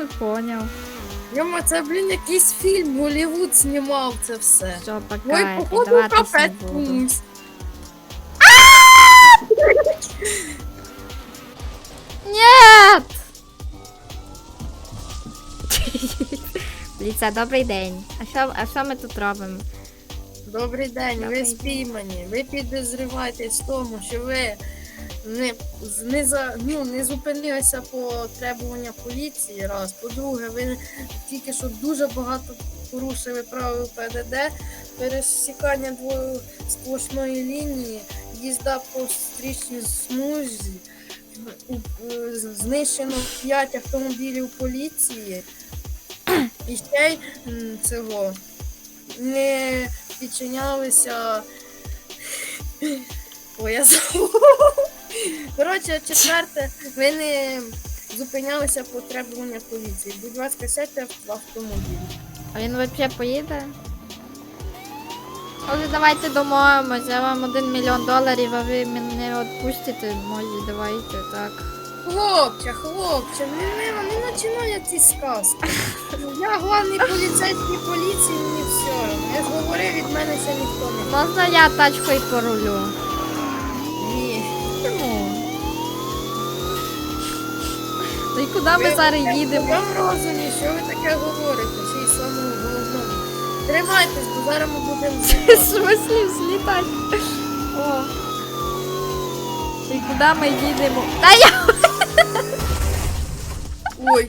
все поняв. Йома, це, блін, якийсь фільм, Голлівуд знімав це все. Все, Ой, пока, походу, піддаватись не капець буду. комусь. Нет! Ліця, добрий день. А що, а що ми тут робимо? Добрий день, Добрий ви день. спіймані. Ви підозріваєтесь в тому, що ви не, не, за, ну, не зупинилися по требуванню поліції. Раз. По-друге, ви тільки що дуже багато порушили правил ПДД, пересікання двосплошної лінії, їзда по стрічній смузі, е, знищено 5 автомобілів поліції. І ще й цього не підчинялися. Ой, я забув. Коротше, четверте, ви не зупинялися по требуванню поліції. Будь ласка, сядьте в автомобіль. А він взагалі поїде? Може, давайте домовимось, я вам один мільйон доларів, а ви мене відпустите, може, давайте, так. Хлопче, хлопче, не, не, не починай ці сказки. Я головний поліцейський поліції, мені все. Я ж говорив, від мене ще ніхто не. Можна я тачкою порулю? Ні. Чому? Ну і куди ми зараз їдемо? Я розумі, що ви таке говорите, ще й самому головному. Тримайтесь, бо зараз ми будемо В злітати. О. І куди ми їдемо? Та я! Ой.